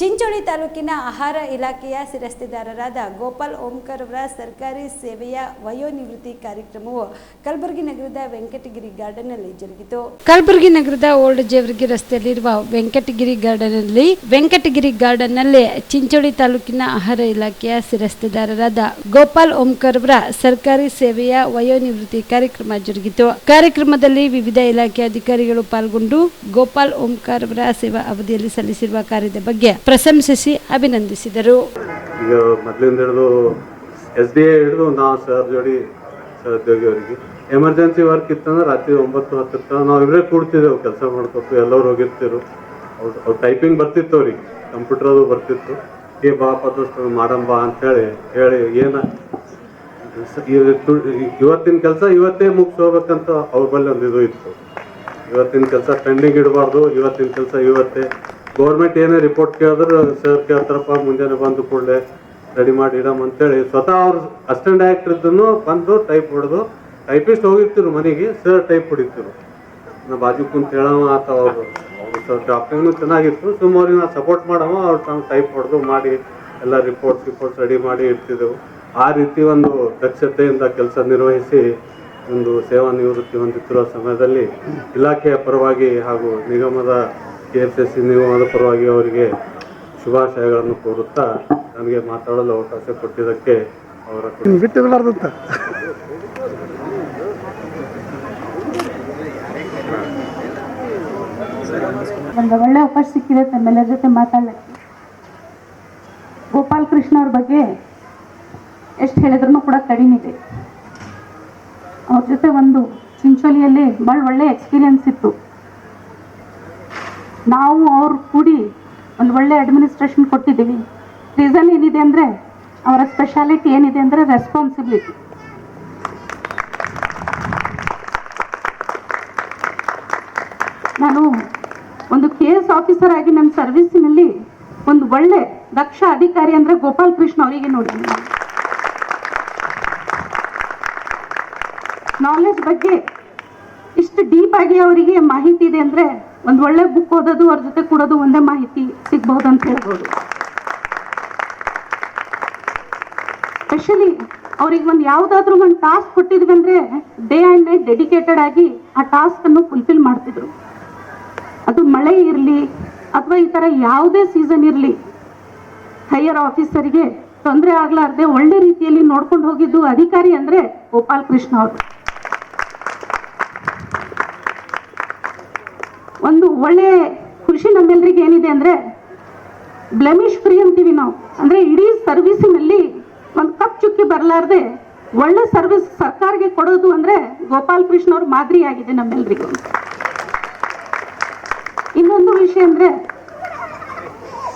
ಚಿಂಚೋಳಿ ತಾಲೂಕಿನ ಆಹಾರ ಇಲಾಖೆಯ ಶಿರಸ್ತಿದಾರರಾದ ಗೋಪಾಲ್ ಓಂಕರ್ ಅವರ ಸರ್ಕಾರಿ ಸೇವೆಯ ವಯೋನಿವೃತ್ತಿ ಕಾರ್ಯಕ್ರಮವು ಕಲಬುರಗಿ ನಗರದ ವೆಂಕಟಗಿರಿ ಗಾರ್ಡನ್ನಲ್ಲಿ ಜರುಗಿತು. ಕಲಬುರಗಿ ನಗರದ ಓಲ್ಡ್ ಜೇವರ್ಗಿ ರಸ್ತೆಯಲ್ಲಿರುವ ವೆಂಕಟಗಿರಿ ಗಾರ್ಡನ್ನಲ್ಲಿ ವೆಂಕಟಗಿರಿ ಗಾರ್ಡನ್ನಲ್ಲಿ ಚಿಂಚೋಳಿ ತಾಲೂಕಿನ ಆಹಾರ ಇಲಾಖೆಯ ಶಿರಸ್ತಿದಾರರಾದ ಗೋಪಾಲ್ ಓಂಕರ್ ಅವರ ಸರ್ಕಾರಿ ಸೇವೆಯ ವಯೋನಿವೃತ್ತಿ ಕಾರ್ಯಕ್ರಮ ಜರುಗಿತು. ಕಾರ್ಯಕ್ರಮದಲ್ಲಿ ವಿವಿಧ ಇಲಾಖೆ ಅಧಿಕಾರಿಗಳು ಪಾಲ್ಗೊಂಡು ಗೋಪಾಲ್ ಓಂಕಾರ್ ಅವರ ಸೇವಾ ಅವಧಿಯಲ್ಲಿ ಸಲ್ಲಿಸಿರುವ ಕಾರ್ಯದ ಬಗ್ಗೆ ಪ್ರಶಂಸಿಸಿ ಅಭಿನಂದಿಸಿದರು. ಈಗ ಮೊದಲಿಂದ ಹಿಡಿದು ಎಸ್ ಡಿ ಎ ಹಿಡಿದು ನಾವು ಸರ್ ಜೋಡಿ ಸರ್ ಅವರಿಗೆ ಎಮರ್ಜೆನ್ಸಿ ವರ್ಕ್ ಇತ್ತಂದ್ರೆ ರಾತ್ರಿ ಒಂಬತ್ತು ಹತ್ತರ ತನಕ ನಾವು ಇವರೇ ಕೂಡ್ತಿದ್ದೆವು, ಕೆಲಸ ಮಾಡ್ಕೊತು ಎಲ್ಲರೂ ಹೋಗಿರ್ತಿರು ಅವ್ರು ಅವ್ರು ಟೈಪಿಂಗ್ ಬರ್ತಿತ್ತು ಅವ್ರಿಗೆ, ಕಂಪ್ಯೂಟರ್ ಅದು ಬರ್ತಿತ್ತು. ಏ ಬಾ ಪದಸ್ತ ಮಾಡಂಬ ಅಂತೇಳಿ ಹೇಳಿ ಏನ ಸ- ಇವತ್ತಿನ ಕೆಲಸ ಇವತ್ತೇ ಮುಗಿಸ್ ಹೋಗ್ಬೇಕಂತ ಅವ್ರ ಬಳಿ ಒಂದು ಇದು ಇತ್ತು. ಇವತ್ತಿನ ಕೆಲಸ ಪೆಂಡಿಂಗ್ ಇಡಬಾರ್ದು, ಇವತ್ತಿನ ಕೆಲಸ ಇವತ್ತೇ. ಗೌರ್ಮೆಂಟ್ ಏನೇ ರಿಪೋರ್ಟ್ ಕೇಳಿದ್ರು ಸರ್ ಕೇಳ್ತಾರಪ್ಪ, ಮುಂಜಾನೆ ಬಂದು ಕೂಡಲೇ ರೆಡಿ ಮಾಡಿ ಇಡಮ್ ಅಂತೇಳಿ. ಸ್ವತಃ ಅವ್ರು ಅಸಿಸ್ಟೆಂಟ್ ಇದ್ದನು ಬಂದು ಟೈಪ್ ಹೊಡೆದು ಟೈಪಿಸ್ಟ್ ಹೋಗಿರ್ತಿರು ಮನೆಗೆ ಸರ್ ಟೈಪ್ ಹೊಡಿತಿರು. ನಾ ಬಾಜು ಕುಂತ ಹೇಳವ ಆತ ಅವರು. ಸರ್ ಚೆನ್ನಾಗಿತ್ತು ಸುಮಾರು ನಾವು ಸಪೋರ್ಟ್ ಮಾಡವ, ಅವ್ರು ತಾವು ಟೈಪ್ ಹೊಡೆದು ಮಾಡಿ ಎಲ್ಲ ರಿಪೋರ್ಟ್ಸ್ ರಿಪೋರ್ಟ್ಸ್ ರೆಡಿ ಮಾಡಿ ಇಡ್ತಿದ್ದೆವು. ಆ ರೀತಿ ಒಂದು ದಕ್ಷತೆಯಿಂದ ಕೆಲಸ ನಿರ್ವಹಿಸಿ ಒಂದು ಸೇವಾ ನಿವೃತ್ತಿ ಹೊಂದುತ್ತಿರುವ ಸಮಯದಲ್ಲಿ ಇಲಾಖೆಯ ಪರವಾಗಿ ಹಾಗೂ ನಿಗಮದ ಕೆ ನೀವು ಎಸ್ ಸಿ ನಿಗಮದ ಪರವಾಗಿ ಅವರಿಗೆ ಶುಭಾಶಯಗಳನ್ನು ಕೋರುತ್ತಾ ನನಗೆ ಮಾತಾಡಲು ಅವಕಾಶ ಕೊಟ್ಟಿದ್ದಕ್ಕೆ ಅವರ ಒಂದು ಒಳ್ಳೆ ಅವಕಾಶ ಸಿಕ್ಕಿದೆ ತಮ್ಮೆಲ್ಲರ ಜೊತೆ ಮಾತಾಡಲಿಕ್ಕೆ ಗೋಪಾಲ್ ಕೃಷ್ಣ ಅವ್ರ ಬಗ್ಗೆ ಎಷ್ಟು ಹೇಳಿದ್ರು ಕೂಡ ಕಡಿಮೆ ಇದೆ ಅವ್ರ ಜೊತೆ ಒಂದು ಚಿಂಚೋಲಿಯಲ್ಲಿ ಭಾಳ ಒಳ್ಳೆ ಎಕ್ಸ್ಪೀರಿಯನ್ಸ್ ಇತ್ತು. ನಾವು ಅವ್ರು ಕೂಡಿ ಒಂದು ಒಳ್ಳೆ ಅಡ್ಮಿನಿಸ್ಟ್ರೇಷನ್ ಕೊಟ್ಟಿದ್ದೀವಿ. ರೀಸನ್ ಏನಿದೆ ಅಂದರೆ ಅವರ ಸ್ಪೆಷಾಲಿಟಿ ಏನಿದೆ ಅಂದರೆ ರೆಸ್ಪಾನ್ಸಿಬಿಲಿಟಿ ನಾನು ಒಂದು ಕೆ ಎಸ್ ಆಫೀಸರ್ ಆಗಿ ನನ್ನ ಸರ್ವಿಸ್ನಲ್ಲಿ ಒಂದು ಒಳ್ಳೆ ದಕ್ಷ ಅಧಿಕಾರಿ ಅಂದರೆ ಗೋಪಾಲ್ ಕೃಷ್ಣ ಅವರಿಗೆ ನೋಡಿ. ನಾಲೆಜ್ ಬಗ್ಗೆ ಇಷ್ಟು ಡೀಪ್ ಆಗಿ ಅವರಿಗೆ ಮಾಹಿತಿ ಇದೆ ಅಂದ್ರೆ ಒಂದು ಒಳ್ಳೆ ಬುಕ್ ಓದೋದು, ಅವ್ರ ಜೊತೆ ಕೊಡೋದು ಒಂದೇ ಮಾಹಿತಿ ಸಿಗ್ಬೋದು ಅಂತ ಹೇಳ್ಬೋದು. ಸ್ಪೆಷಲಿ ಅವ್ರಿಗೆ ಒಂದು ಯಾವುದಾದ್ರೂ ಒಂದು ಟಾಸ್ಕ್ ಕೊಟ್ಟಿದ್ವಿ ಅಂದರೆ ಡೇ ಆ್ಯಂಡ್ ನೈಟ್ ಡೆಡಿಕೇಟೆಡ್ ಆಗಿ ಆ ಟಾಸ್ಕ್ ಅನ್ನು ಫುಲ್ಫಿಲ್ ಮಾಡ್ತಿದ್ರು. ಅದು ಮಳೆ ಇರಲಿ ಅಥವಾ ಈ ಥರ ಯಾವುದೇ ಸೀಸನ್ ಇರಲಿ ಹೈಯರ್ ಆಫೀಸರಿಗೆ ತೊಂದರೆ ಆಗ್ಲಾರ್ದೆ ಒಳ್ಳೆ ರೀತಿಯಲ್ಲಿ ನೋಡ್ಕೊಂಡು ಹೋಗಿದ್ದು ಅಧಿಕಾರಿ ಅಂದ್ರೆ ಗೋಪಾಲ್ ಕೃಷ್ಣ ಅವರು. ಒಳ್ಳೆ ಖುಷಿ ನಮ್ಮೆಲ್ಲರಿಗೆ ಏನಿದೆ ಅಂದ್ರೆ ಬ್ಲೆಮಿಷ್ ಫ್ರೀ ಅಂತೀವಿ ನಾವು. ಅಂದ್ರೆ ಇಡೀ ಸರ್ವಿಸಿನಲ್ಲಿ ಒಂದು ಕಪ್ ಚುಕ್ಕಿ ಬರಲಾರ್ದೆ ಒಳ್ಳೆ ಸರ್ವಿಸ್ ಸರ್ಕಾರಕ್ಕೆ ಕೊಡೋದು ಅಂದ್ರೆ ಗೋಪಾಲ್ ಕೃಷ್ಣ ಅವ್ರ ಮಾದರಿಯಾಗಿದೆ ನಮ್ಮೆಲ್ಲರಿಗೂ ಇನ್ನೊಂದು ವಿಷಯ ಅಂದ್ರೆ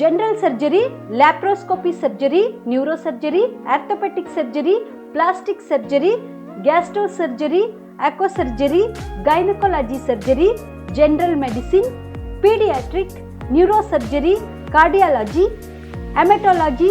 general surgery laparoscopy surgery neuro surgery orthopaedic surgery plastic surgery gastro surgery echo surgery gynaecology surgery general medicine paediatric neuro surgery cardiology haematology